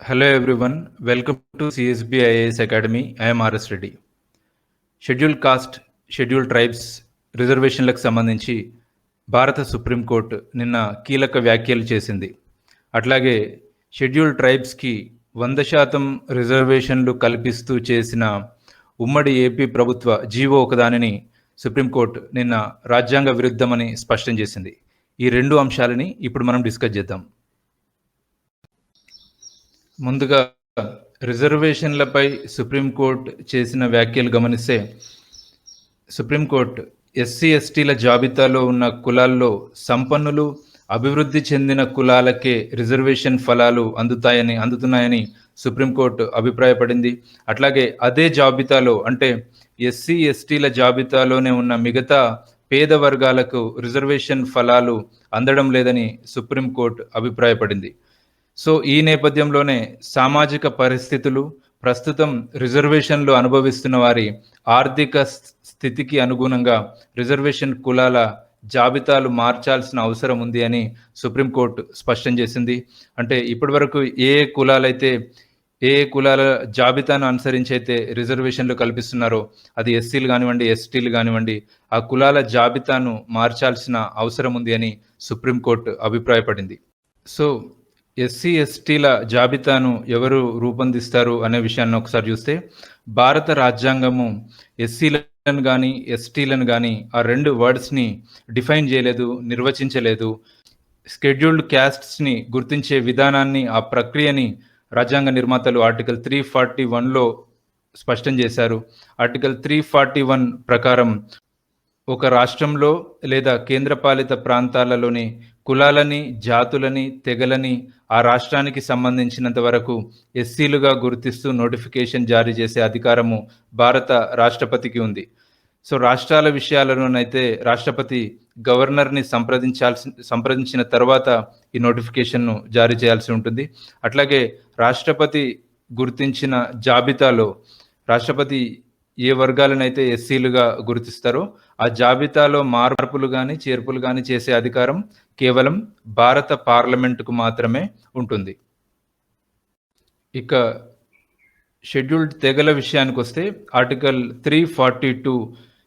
Hello everyone, welcome to CSB IAS Academy. I am RS Reddy. Schedule caste schedule tribes రిజర్వేషన్లకు సంబంధించి భారత supreme court నిన్న కీలక వ్యాఖ్యలు చేసింది అట్లాగే షెడ్యూల్ ట్రైబ్స్కి వంద శాతం రిజర్వేషన్లు కల్పిస్తూ చేసిన ఉమ్మడి ఏపీ ప్రభుత్వ జీవో ఒకదానిని సుప్రీంకోర్టు నిన్న రాజ్యాంగ విరుద్ధమని స్పష్టం చేసింది ఈ రెండు అంశాలని ఇప్పుడు మనం డిస్కస్ చేద్దాం ముందుగా రిజర్వేషన్లపై సుప్రీంకోర్టు చేసిన వ్యాఖ్యలు గమనిస్తే సుప్రీంకోర్టు ఎస్సీ ఎస్టీల జాబితాలో ఉన్న కులాల్లో సంపన్నులు అభివృద్ధి చెందిన కులాలకే రిజర్వేషన్ ఫలాలు అందుతాయని అందుతున్నాయని సుప్రీంకోర్టు అభిప్రాయపడింది. అట్లాగే అదే జాబితాలో అంటే ఎస్సీ ఎస్టీల జాబితాలోనే ఉన్న మిగతా పేద వర్గాలకు రిజర్వేషన్ ఫలాలు అందడం లేదని సుప్రీంకోర్టు అభిప్రాయపడింది. సో ఈ నేపథ్యంలోనే సామాజిక పరిస్థితులు ప్రస్తుతం రిజర్వేషన్లు అనుభవిస్తున్న వారి ఆర్థిక స్థితికి అనుగుణంగా రిజర్వేషన్ కులాల జాబితాలు మార్చాల్సిన అవసరం ఉంది అని సుప్రీంకోర్టు స్పష్టం చేసింది. అంటే ఇప్పటివరకు ఏ ఏ కులాలైతే ఏ ఏ కులాల జాబితాను అనుసరించి అయితే రిజర్వేషన్లు కల్పిస్తున్నారో అది ఎస్సీలు కానివ్వండి ఎస్టీలు కానివ్వండి ఆ కులాల జాబితాను మార్చాల్సిన అవసరం ఉంది అని సుప్రీంకోర్టు అభిప్రాయపడింది. సో ఎస్సీ ఎస్టీల జాబితాను ఎవరు రూపొందిస్తారు అనే విషయాన్ని ఒకసారి చూస్తే భారత రాజ్యాంగము ఎస్సీలను కానీ ఎస్టీలను కానీ ఆ రెండు వర్డ్స్ని డిఫైన్ చేయలేదు నిర్వచించలేదు. స్కెడ్యూల్డ్ క్యాస్ట్స్ని గుర్తించే విధానాన్ని ఆ ప్రక్రియని రాజ్యాంగ నిర్మాతలు ఆర్టికల్ త్రీ ఫార్టీ వన్లో స్పష్టం చేశారు. ఆర్టికల్ త్రీ ఫార్టీ వన్ ప్రకారం ఒక రాష్ట్రంలో లేదా కేంద్రపాలిత ప్రాంతాలలోని కులాలని జాతులని తెగలని ఆ రాష్ట్రానికి సంబంధించినంత వరకు ఎస్సీలుగా గుర్తిస్తూ నోటిఫికేషన్ జారీ చేసే అధికారము భారత రాష్ట్రపతికి ఉంది. సో రాష్ట్రాల విషయాలలోనైతే రాష్ట్రపతి గవర్నర్ని సంప్రదించాల్సి సంప్రదించిన తర్వాత ఈ నోటిఫికేషన్ను జారీ చేయాల్సి ఉంటుంది. అట్లాగే రాష్ట్రపతి గుర్తించిన జాబితాలో రాష్ట్రపతి ఏ వర్గాలనైతే ఎస్సీలుగా గుర్తిస్తారో ఆ జాబితాలో మార్పులు కానీ చేర్పులు కానీ చేసే అధికారం కేవలం భారత పార్లమెంటుకు మాత్రమే ఉంటుంది. ఇక షెడ్యూల్డ్ తెగల విషయానికి వస్తే article three forty two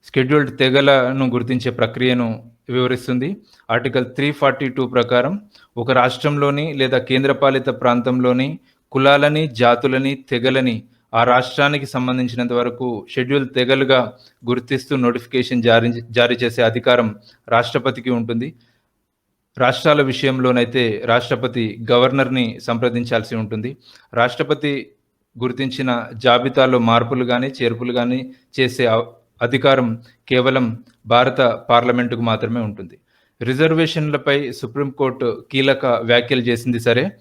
scheduled తెగలను గుర్తించే ప్రక్రియను వివరిస్తుంది. ఆర్టికల్ త్రీ ఫార్టీ టూ ప్రకారం ఒక రాష్ట్రంలోని లేదా కేంద్రపాలిత ప్రాంతంలోని కులాలని జాతులని తెగలని ఆ రాష్ట్రానికి సంబంధించినంత వరకు షెడ్యూల్ తెగలుగా గుర్తిస్తూ నోటిఫికేషన్ జారీ జారీ చేసే అధికారం రాష్ట్రపతికి ఉంటుంది. రాష్ట్రాల విషయంలోనైతే రాష్ట్రపతి గవర్నర్ని సంప్రదించాల్సి ఉంటుంది. రాష్ట్రపతి గుర్తించిన జాబితాలో మార్పులు కానీ చేర్పులు కానీ చేసే అధికారం కేవలం భారత పార్లమెంటుకు మాత్రమే ఉంటుంది. రిజర్వేషన్లపై సుప్రీంకోర్టు కీలక వ్యాఖ్యలు చేసింది సరే.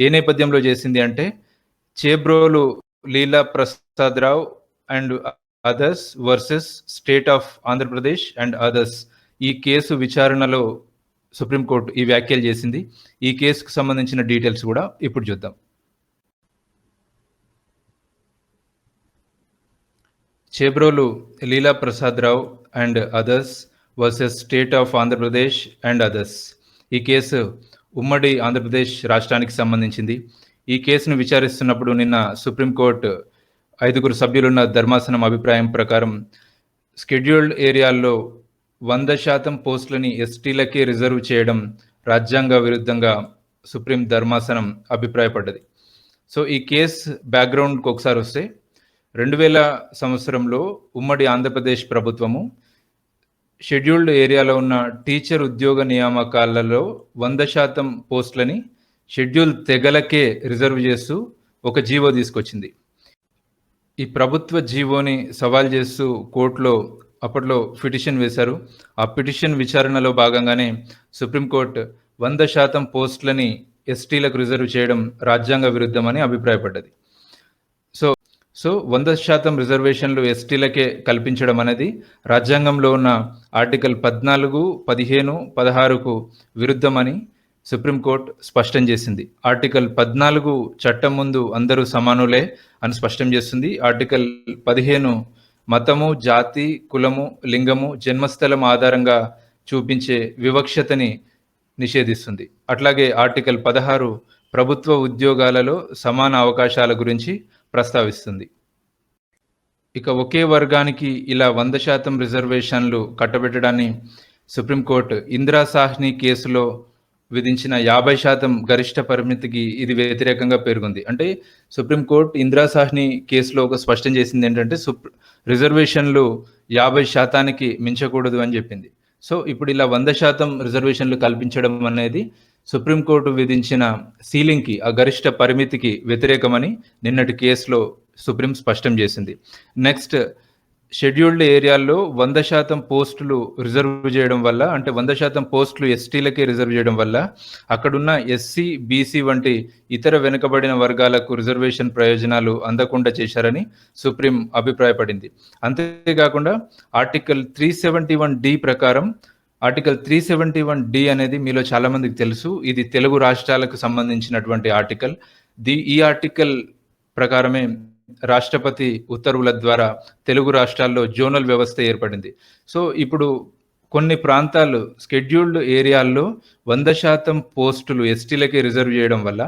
ఏ నేపథ్యంలో చేసింది అంటే Chebrolu Leela Prasad Rao and others versus state of Andhra Pradesh and others ఈ కేసు విచారణలో సుప్రీంకోర్టు ఈ వ్యాఖ్యలు చేసింది. ఈ కేసుకు సంబంధించిన డీటెయిల్స్ కూడా ఇప్పుడు చూద్దాం. Chebrolu Leela Prasad Rao and others versus state of Andhra Pradesh and others ఈ కేసు ఉమ్మడి ఆంధ్రప్రదేశ్ రాష్ట్రానికి సంబంధించింది. ఈ కేసును విచారిస్తున్నప్పుడు నిన్న సుప్రీంకోర్టు ఐదుగురు సభ్యులున్న ధర్మాసనం అభిప్రాయం ప్రకారం స్కెడ్యూల్డ్ ఏరియాల్లో వంద శాతం పోస్టులని ఎస్టీలకే రిజర్వ్ చేయడం రాజ్యాంగ విరుద్ధంగా సుప్రీం ధర్మాసనం అభిప్రాయపడ్డది. సో ఈ కేస్ బ్యాక్గ్రౌండ్కి ఒకసారి వస్తే రెండు వేల సంవత్సరంలో ఉమ్మడి ఆంధ్రప్రదేశ్ ప్రభుత్వము షెడ్యూల్డ్ ఏరియాలో ఉన్న టీచర్ ఉద్యోగ నియామకాలలో వంద శాతం పోస్టులని షెడ్యూల్ తెగలకే రిజర్వ్ చేస్తూ ఒక జీవో తీసుకొచ్చింది. ఈ ప్రభుత్వ జీవోని సవాల్ చేస్తూ కోర్టులో అప్పట్లో పిటిషన్ వేశారు. ఆ పిటిషన్ విచారణలో భాగంగానే సుప్రీంకోర్టు వంద శాతం పోస్టులని ఎస్టీలకు రిజర్వ్ చేయడం రాజ్యాంగ విరుద్ధమని అభిప్రాయపడ్డది. సో సో వంద శాతం రిజర్వేషన్లు ఎస్టీలకే కల్పించడం అనేది రాజ్యాంగంలో ఉన్న ఆర్టికల్ పద్నాలుగు పదిహేను పదహారుకు విరుద్ధమని సుప్రీంకోర్టు స్పష్టం చేసింది. ఆర్టికల్ పద్నాలుగు చట్టం ముందు అందరూ సమానులే అని స్పష్టం చేస్తుంది. ఆర్టికల్ పదిహేను మతము జాతి కులము లింగము జన్మస్థలం ఆధారంగా చూపించే వివక్షతని నిషేధిస్తుంది. అట్లాగే ఆర్టికల్ పదహారు ప్రభుత్వ ఉద్యోగాలలో సమాన అవకాశాల గురించి ప్రస్తావిస్తుంది. ఇక ఒకే వర్గానికి ఇలా వంద శాతం రిజర్వేషన్లు కట్టబెట్టడాన్ని సుప్రీంకోర్టు ఇందిరా సాహ్ని కేసులో విధించిన యాభై శాతం గరిష్ట పరిమితికి ఇది వ్యతిరేకంగా పేర్కొంది అంటే సుప్రీంకోర్టు ఇందిరా సాహ్ని కేసులో ఒక స్పష్టం చేసింది ఏంటంటే సుప్ రిజర్వేషన్లు యాభై శాతానికి మించకూడదు అని చెప్పింది. సో ఇప్పుడు ఇలా వంద శాతం రిజర్వేషన్లు కల్పించడం అనేది సుప్రీంకోర్టు విధించిన సీలింగ్కి ఆ గరిష్ట పరిమితికి వ్యతిరేకమని నిన్నటి కేసులో సుప్రీం స్పష్టం చేసింది. నెక్స్ట్ షెడ్యూల్డ్ ఏరియాల్లో వంద శాతం పోస్టులు రిజర్వ్ చేయడం వల్ల అంటే వంద శాతం పోస్టులు ఎస్టీలకే రిజర్వ్ చేయడం వల్ల అక్కడున్న ఎస్సీ బీసీ వంటి ఇతర వెనుకబడిన వర్గాలకు రిజర్వేషన్ ప్రయోజనాలు అందకుండా చేశారని సుప్రీం అభిప్రాయపడింది. అంతేకాకుండా article three seventy one D ప్రకారం article three seventy one D అనేది మీలో చాలా మందికి తెలుసు. ఇది తెలుగు రాష్ట్రాలకు సంబంధించినటువంటి ఆర్టికల్. ది ఈ ఆర్టికల్ ప్రకారమే రాష్ట్రపతి ఉత్తర్వుల ద్వారా తెలుగు రాష్ట్రాల్లో జోనల్ వ్యవస్థ ఏర్పడింది. సో ఇప్పుడు కొన్ని ప్రాంతాలు స్కెడ్యూల్డ్ ఏరియాల్లో వంద శాతం పోస్టులు ఎస్టీలకే రిజర్వ్ చేయడం వల్ల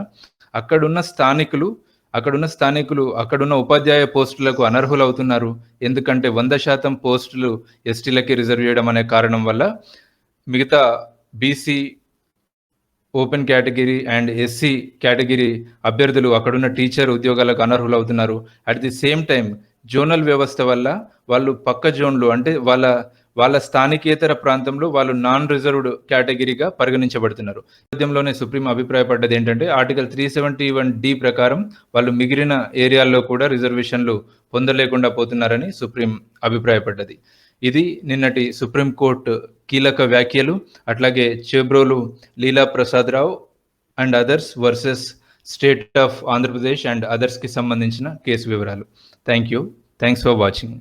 అక్కడున్న స్థానికులు అక్కడున్న స్థానికులు అక్కడున్న ఉపాధ్యాయ పోస్టులకు అనర్హులు అవుతున్నారు ఎందుకంటే వంద శాతం పోస్టులు ఎస్టీలకి రిజర్వ్ చేయడం అనే కారణం వల్ల మిగతా BC open category and SC category అభ్యర్థులు అక్కడున్న టీచర్ ఉద్యోగాలకు అనర్హులు అవుతున్నారు at the same time zonal వ్యవస్థ వల్ల వాళ్ళు పక్క జోన్లు అంటే వాళ్ళ వాళ్ళ స్థానికేతర ప్రాంతంలో వాళ్ళు నాన్ రిజర్వ్డ్ కేటగిరీగా పరిగణించబడుతున్నారు. నేపథ్యంలోనే సుప్రీం అభిప్రాయపడ్డది ఏంటంటే article three seventy one D ప్రకారం వాళ్ళు మిగిలిన ఏరియాల్లో కూడా రిజర్వేషన్లు పొందలేకుండా పోతున్నారని సుప్రీం అభిప్రాయపడ్డది. ఇది నిన్నటి సుప్రీంకోర్టు కీలక వ్యాఖ్యలు అట్లాగే Chebrolu Leela Prasad Rao and others versus state of Andhra Pradesh and అదర్స్కి సంబంధించిన కేసు వివరాలు. Thank you thanks for watching.